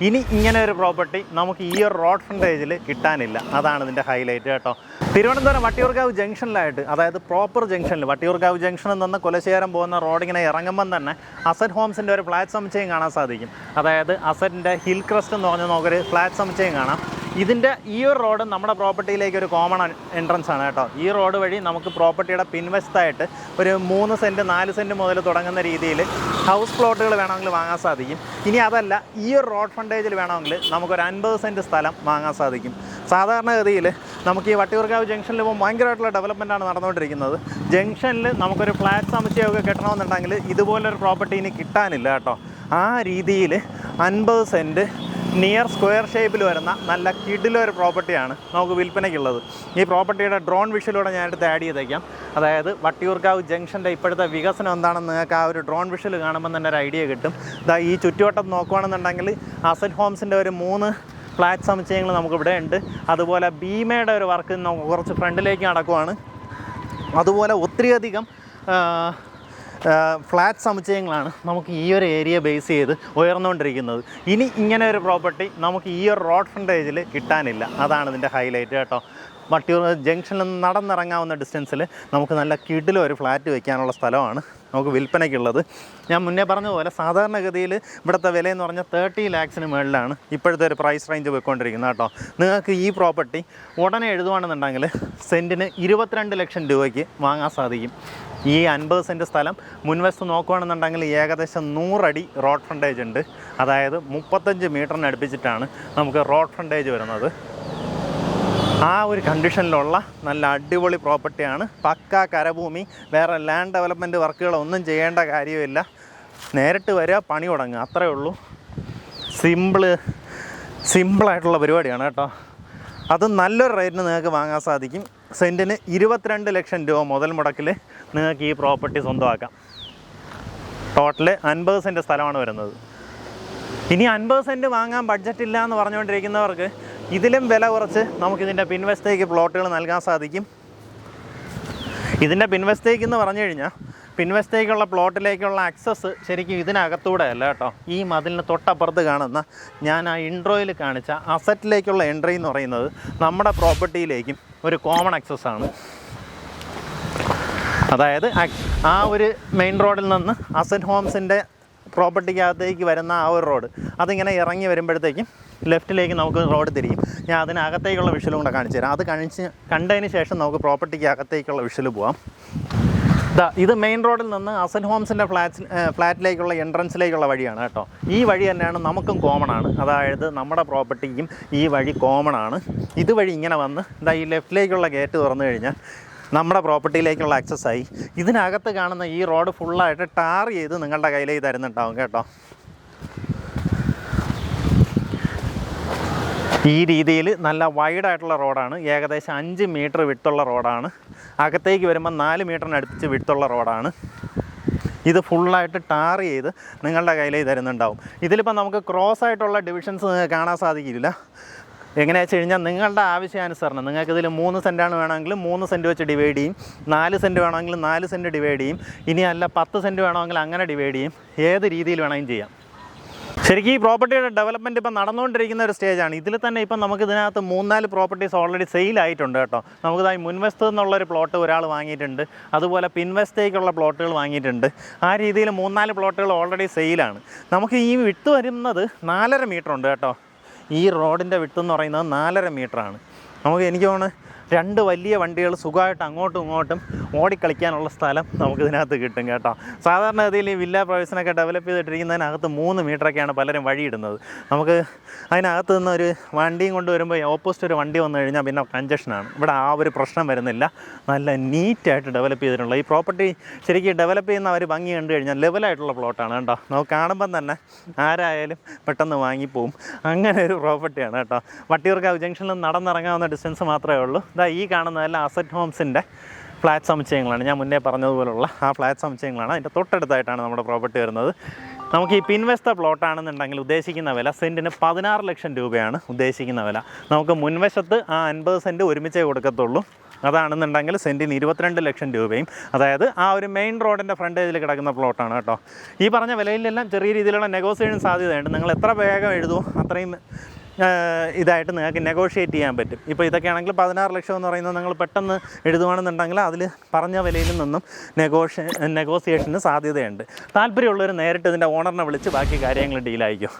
ഇനി ഇങ്ങനെ ഒരു പ്രോപ്പർട്ടി നമുക്ക് ഈ ഒരു റോഡ് ഫ്രണ്ടേജിൽ കിട്ടാനില്ല. അതാണ് ഇതിന്റെ ഹൈലൈറ്റ് കേട്ടോ. തിരുവനന്തപുരം വട്ടിയൂർക്കാവ് ജംഗ്ഷനിലായിട്ട് അതായത് പ്രോപ്പർ ജംഗ്ഷനിൽ വട്ടിയൂർക്കാവ് ജംഗ്ഷനിൽ നിന്ന് കൊലശേരം പോകുന്ന റോഡിങ്ങനെ ഇറങ്ങുമ്പം തന്നെ അസറ്റ് ഹോംസിന്റെ ഒരു ഫ്ലാറ്റ് സമുച്ചയം കാണാൻ സാധിക്കും. അതായത് അസറ്റിന്റെ ഹിൽ ക്രസ്റ്റ് എന്ന് പറഞ്ഞ് നമുക്കൊരു ഫ്ലാറ്റ് സമുച്ചയം കാണാം. ഇതിന്റെ ഈ ഒരു റോഡ് നമ്മുടെ പ്രോപ്പർട്ടിയിലേക്ക് ഒരു കോമൺ എൻട്രൻസ് ആണ് കേട്ടോ. ഈ റോഡ് വഴി നമുക്ക് പ്രോപ്പർട്ടിയുടെ പിൻവശത്തായിട്ട് ഒരു മൂന്ന് സെന്റ് നാല് സെന്റ് മുതൽ തുടങ്ങുന്ന രീതിയിൽ ഹൗസ് പ്ലോട്ടുകൾ വേണമെങ്കിൽ വാങ്ങാൻ സാധിക്കും. ഇനി അതല്ല ഈ ഒരു റോഡ് ഫ്രണ്ടേജിൽ വേണമെങ്കിൽ നമുക്കൊരു അൻപത് സെന്റ് സ്ഥലം വാങ്ങാൻ സാധിക്കും. സാധാരണഗതിയിൽ നമുക്ക് ഈ വട്ടിയൂർക്കാവ് ജംഗ്ഷനിൽ ഇപ്പോൾ ഭയങ്കരമായിട്ടുള്ള ഡെവലപ്മെന്റാണ് നടന്നുകൊണ്ടിരിക്കുന്നത്. ജംഗ്ഷനിൽ നമുക്കൊരു ഫ്ലാറ്റ് സമുച്ചയമൊക്കെ കിട്ടണമെന്നുണ്ടെങ്കിൽ ഇതുപോലൊരു പ്രോപ്പർട്ടി ഇനി കിട്ടാനില്ല കേട്ടോ. ആ രീതിയിൽ അൻപത് സെന്റ് നിയർ സ്ക്വയർ ഷേപ്പിൽ വരുന്ന നല്ല കിഡിലൊരു പ്രോപ്പർട്ടിയാണ് നമുക്ക് വിൽപ്പനയ്ക്കുള്ളത്. ഈ പ്രോപ്പർട്ടിയുടെ ഡ്രോൺ വിഷയിലൂടെ ഞാനെടുത്ത് ആഡ് ചെയ്തേക്കാം. അതായത് വട്ടിയൂർക്കാവ് ജംഗ്ഷന്റെ ഇപ്പോഴത്തെ വികസനം എന്താണെന്ന് നിങ്ങൾക്ക് ആ ഒരു ഡ്രോൺ വിഷൽ കാണുമ്പോൾ തന്നെ ഒരു ഐഡിയ കിട്ടും. ഇതാ ഈ ചുറ്റുവട്ടം നോക്കുകയാണെന്നുണ്ടെങ്കിൽ അസറ്റ് ഹോംസിന്റെ ഒരു മൂന്ന് ഫ്ലാറ്റ് സമുച്ചയങ്ങൾ നമുക്കിവിടെ ഉണ്ട്. അതുപോലെ ഭീമയുടെ ഒരു വർക്ക് നമുക്ക് കുറച്ച് ഫ്രണ്ടിലേക്ക് നടക്കുവാണ്. അതുപോലെ ഒത്തിരിയധികം ഫ്ലാറ്റ് സമുച്ചയങ്ങളാണ് നമുക്ക് ഈ ഒരു ഏരിയ ബേസ് ചെയ്ത് ഉയർന്നുകൊണ്ടിരിക്കുന്നത്. ഇനി ഇങ്ങനെ ഒരു പ്രോപ്പർട്ടി നമുക്ക് ഈ ഒരു റോഡ് ഫ്രണ്ടേജിൽ കിട്ടാനില്ല. അതാണ് ഇതിന്റെ ഹൈലൈറ്റ് കേട്ടോ. വട്ടിയൂർ ജംഗ്ഷനിൽ നടന്നിറങ്ങാവുന്ന ഡിസ്റ്റൻസിൽ നമുക്ക് നല്ല ഒരു ഫ്ലാറ്റ് വയ്ക്കാനുള്ള സ്ഥലമാണ്. നമുക്ക് വിൽപ്പനയ്ക്കുള്ളത്. ഞാൻ മുന്നേ പറഞ്ഞതുപോലെ സാധാരണഗതിയിൽ ഇവിടുത്തെ വില എന്ന് പറഞ്ഞാൽ തേർട്ടി ലാക്സിന് മുകളിലാണ് ഇപ്പോഴത്തെ ഒരു പ്രൈസ് റേഞ്ച് പോയിക്കൊണ്ടിരിക്കുന്നത് കേട്ടോ. നിങ്ങൾക്ക് ഈ പ്രോപ്പർട്ടി ഉടനെ എഴുതുവാണെന്നുണ്ടെങ്കിൽ സെന്റിന് ഇരുപത്തിരണ്ട് ലക്ഷം രൂപയ്ക്ക് വാങ്ങാൻ സാധിക്കും. ഈ അൻപത് സെന്റ് സ്ഥലം മുൻവശത്ത് നോക്കുകയാണെന്നുണ്ടെങ്കിൽ ഏകദേശം നൂറടി റോഡ് ഫ്രണ്ടേജ് ഉണ്ട്. അതായത് മുപ്പത്തഞ്ച് മീറ്ററിന് അടുപ്പിച്ചിട്ടാണ് നമുക്ക് റോഡ് ഫ്രണ്ടേജ് വരുന്നത്. ആ ഒരു കണ്ടീഷനിലുള്ള നല്ല അടിപൊളി പ്രോപ്പർട്ടിയാണ്. പക്ക കരഭൂമി. വേറെ ലാൻഡ് ഡെവലപ്മെന്റ് വർക്കുകളൊന്നും ചെയ്യേണ്ട കാര്യമില്ല നേരിട്ട് വരിക പണി തുടങ്ങുക. അത്രയേ ഉള്ളൂ. സിമ്പിൾ സിമ്പിളായിട്ടുള്ള പരിപാടിയാണ് കേട്ടോ. അത് നല്ലൊരു റേറ്റിന് നിങ്ങൾക്ക് വാങ്ങാൻ സാധിക്കും. സെന്റിന് ഇരുപത്തിരണ്ട് ലക്ഷം രൂപ മുതൽ മുടക്കിൽ നിങ്ങൾക്ക് ഈ പ്രോപ്പർട്ടി സ്വന്തമാക്കാം. ടോട്ടൽ അൻപത് സെന്റ് സ്ഥലമാണ് വരുന്നത്. ഇനി അൻപത് സെന്റ് വാങ്ങാൻ ബഡ്ജറ്റ് ഇല്ല എന്ന് പറഞ്ഞുകൊണ്ടിരിക്കുന്നവർക്ക് ഇതിലും വില കുറച്ച് നമുക്കിതിന്റെ പിൻവശത്തേക്ക് പ്ലോട്ടുകൾ നൽകാൻ സാധിക്കും. ഇതിന്റെ പിൻവശത്തേക്ക് എന്ന് പറഞ്ഞു കഴിഞ്ഞാൽ പിൻവശത്തേക്കുള്ള പ്ലോട്ടിലേക്കുള്ള ആക്സസ് ശരിക്കും ഇതിനകത്തൂടെ അല്ല കേട്ടോ. ഈ മതിലിന് തൊട്ടപ്പുറത്ത് കാണുന്ന ഞാൻ ആ ഇൻട്രോയിൽ കാണിച്ച അസറ്റിലേക്കുള്ള എൻട്രി എന്ന് പറയുന്നത് നമ്മുടെ പ്രോപ്പർട്ടിയിലേക്കും ഒരു കോമൺ ആക്സസ് ആണ്. അതായത് ആ ഒരു മെയിൻ റോഡിൽ നിന്ന് അസറ്റ് ഹോംസിന്റെ പ്രോപ്പർട്ടിക്കകത്തേക്ക് വരുന്ന ആ ഒരു റോഡ്. അതിങ്ങനെ ഇറങ്ങി വരുമ്പോഴത്തേക്കും ലെഫ്റ്റിലേക്ക് നമുക്ക് റോഡ് തിരിയും. ഞാൻ അതിനകത്തേക്കുള്ള വിഷലും കൂടെ കാണിച്ചു തരാം. അത് കാണിച്ച് കണ്ടതിന് ശേഷം നമുക്ക് പ്രോപ്പർട്ടിക്ക് അകത്തേക്കുള്ള വിഷൽ പോവാം. ദാ ഇത് മെയിൻ റോഡിൽ നിന്ന് അസൻ ഹോംസിന്റെ ഫ്ലാറ്റ് ഫ്ലാറ്റിലേക്കുള്ള എൻട്രൻസിലേക്കുള്ള വഴിയാണ് കേട്ടോ. ഈ വഴി തന്നെയാണ് നമുക്കും കോമൺ ആണ്. അതായത് നമ്മുടെ പ്രോപ്പർട്ടിക്കും ഈ വഴി കോമൺ ആണ്. ഇതുവഴി ഇങ്ങനെ വന്ന് ഇതാ ഈ ലെഫ്റ്റിലേക്കുള്ള ഗേറ്റ് തുറന്നു കഴിഞ്ഞാൽ നമ്മുടെ പ്രോപ്പർട്ടിയിലേക്കുള്ള ആക്സസ് ആയി. ഇതിനകത്ത് കാണുന്ന ഈ റോഡ് ഫുള്ളായിട്ട് ടാർ ചെയ്ത് നിങ്ങളുടെ കയ്യിലേക്ക് തരുന്നുണ്ടാവും കേട്ടോ. ഈ രീതിയിൽ നല്ല വൈഡായിട്ടുള്ള റോഡാണ്. ഏകദേശം അഞ്ച് മീറ്റർ വിട്ടുള്ള റോഡാണ്. അകത്തേക്ക് വരുമ്പോൾ നാല് മീറ്ററിന് അടുപ്പിച്ച് വിട്ടുള്ള റോഡാണ്. ഇത് ഫുള്ളായിട്ട് ടാർ ചെയ്ത് നിങ്ങളുടെ കയ്യിൽ തരുന്നുണ്ടാവും. ഇതിലിപ്പോൾ നമുക്ക് ക്രോസ് ആയിട്ടുള്ള ഡിവിഷൻസ് കാണാൻ സാധിക്കില്ല. എങ്ങനെയാ വെച്ച് കഴിഞ്ഞാൽ നിങ്ങളുടെ ആവശ്യാനുസരണം നിങ്ങൾക്ക് ഇതിൽ മൂന്ന് സെന്റാണ് വേണമെങ്കിൽ മൂന്ന് സെന്റ് വെച്ച് ഡിവൈഡ് ചെയ്യും. നാല് സെന്റ് വേണമെങ്കിൽ നാല് സെന്റ് ഡിവൈഡ് ചെയ്യും. ഇനി അല്ല പത്ത് സെന്റ് വേണമെങ്കിൽ അങ്ങനെ ഡിവൈഡ് ചെയ്യും. ഏത് രീതിയിൽ വേണമെങ്കിലും ചെയ്യാം. ശരിക്കും ഈ പ്രോപ്പർട്ടിയുടെ ഡെവലപ്മെന്റ് ഇപ്പം നടന്നുകൊണ്ടിരിക്കുന്ന ഒരു സ്റ്റേജാണ്. ഇതിൽ തന്നെ ഇപ്പം നമുക്ക് ഇതിനകത്ത് മൂന്നാൽ പ്രോപ്പർട്ടീസ് ഓൾറെഡി സെയിൽ ആയിട്ടുണ്ട് കേട്ടോ. നമുക്കിതായി മുൻവശത്ത് നിന്നുള്ളൊരു പ്ലോട്ട് ഒരാൾ വാങ്ങിയിട്ടുണ്ട്. അതുപോലെ പിൻവശത്തേക്കുള്ള പ്ലോട്ടുകൾ വാങ്ങിയിട്ടുണ്ട്. ആ രീതിയിൽ മൂന്നാൽ പ്ലോട്ടുകൾ ഓൾറെഡി സെയിലാണ് നമുക്ക് ഈ വിട്ട് വരുന്നത് നാലര മീറ്റർ ഉണ്ട് കേട്ടോ. ഈ റോഡിന്റെ വിട്ട് എന്ന് പറയുന്നത് നാലര മീറ്ററാണ് നമുക്ക് എനിക്ക് തോന്നുന്നു രണ്ട് വലിയ വണ്ടികൾ സുഖമായിട്ട് അങ്ങോട്ടും ഇങ്ങോട്ടും ഓടിക്കളിക്കാനുള്ള സ്ഥലം നമുക്കിതിനകത്ത് കിട്ടും കേട്ടോ. സാധാരണഗതിയിൽ ഈ വില്ല പ്രവേശനമൊക്കെ ഡെവലപ്പ് ചെയ്തിട്ടിരിക്കുന്നതിനകത്ത് മൂന്ന് മീറ്ററൊക്കെയാണ് പലരും വഴിയിടുന്നത്. നമുക്ക് അതിനകത്ത് നിന്ന് ഒരു വണ്ടിയും കൊണ്ട് വരുമ്പോൾ ഓപ്പോസിറ്റ് ഒരു വണ്ടി വന്നു കഴിഞ്ഞാൽ പിന്നെ കഞ്ചക്ഷനാണ് ഇവിടെ ആ ഒരു പ്രശ്നം വരുന്നില്ല. നല്ല നീറ്റായിട്ട് ഡെവലപ്പ് ചെയ്തിട്ടുള്ള ഈ പ്രോപ്പർട്ടി ശരിക്കും ഡെവലപ്പ് ചെയ്യുന്ന അവർ ഭംഗി കണ്ടു കഴിഞ്ഞാൽ ലെവലായിട്ടുള്ള പ്ലോട്ടാണ് കേട്ടോ. നമുക്ക് കാണുമ്പം തന്നെ ആരായാലും പെട്ടെന്ന് വാങ്ങിപ്പോവും. അങ്ങനെ ഒരു പ്രോപ്പർട്ടിയാണ് കേട്ടോ. വട്ടിയൂർക്കാവ് ജംഗ്ഷനിൽ നടന്നിറങ്ങാവുന്ന ഡിസ്റ്റൻസ് മാത്രമേ ഉള്ളൂ. ഇതാ ഈ കാണുന്നതല്ല അസറ്റ് ഹോംസിന്റെ ഫ്ലാറ്റ് സമുച്ചയങ്ങളാണ്. ഞാൻ മുന്നേ പറഞ്ഞതുപോലുള്ള ആ ഫ്ലാറ്റ് സമുച്ചയങ്ങളാണ്. അതിന്റെ തൊട്ടടുത്തായിട്ടാണ് നമ്മുടെ പ്രോപ്പർട്ടി വരുന്നത്. നമുക്ക് ഈ പിൻവശത്തെ പ്ലോട്ടാണെന്നുണ്ടെങ്കിൽ ഉദ്ദേശിക്കുന്ന വില സെന്റിന് പതിനാറ് ലക്ഷം രൂപയാണ് ഉദ്ദേശിക്കുന്ന വില. നമുക്ക് മുൻവശത്ത് ആ അൻപത് സെന്റ് ഒരുമിച്ചേ കൊടുക്കത്തുള്ളൂ. അതാണെന്നുണ്ടെങ്കിൽ സെന്റിന് ഇരുപത്തിരണ്ട് ലക്ഷം രൂപയും. അതായത് ആ ഒരു മെയിൻ റോഡിന്റെ ഫ്രണ്ടേജിൽ കിടക്കുന്ന പ്ലോട്ടാണ് കേട്ടോ. ഈ പറഞ്ഞ വിലയിലെല്ലാം ചെറിയ രീതിയിലുള്ള നെഗോസിയേഷൻ സാധ്യതയുണ്ട്. നിങ്ങൾ എത്ര വേഗം എഴുതുമോ അത്രയും ഇതായിട്ട് നിങ്ങൾക്ക് നെഗോഷിയേറ്റ് ചെയ്യാൻ പറ്റും. ഇപ്പോൾ ഇതൊക്കെയാണെങ്കിൽ പതിനാറ് ലക്ഷം എന്ന് പറയുന്നത് നിങ്ങൾ പെട്ടെന്ന് എഴുതുവാണെന്നുണ്ടെങ്കിൽ അതിൽ പറഞ്ഞ വിലയിൽ നിന്നും നെഗോഷ നെഗോസിയേഷന് സാധ്യതയുണ്ട്. താല്പര്യമുള്ളവർ നേരിട്ട് ഇതിന്റെ ഓണറിനെ വിളിച്ച് ബാക്കി കാര്യങ്ങൾ ഡീലായിരിക്കും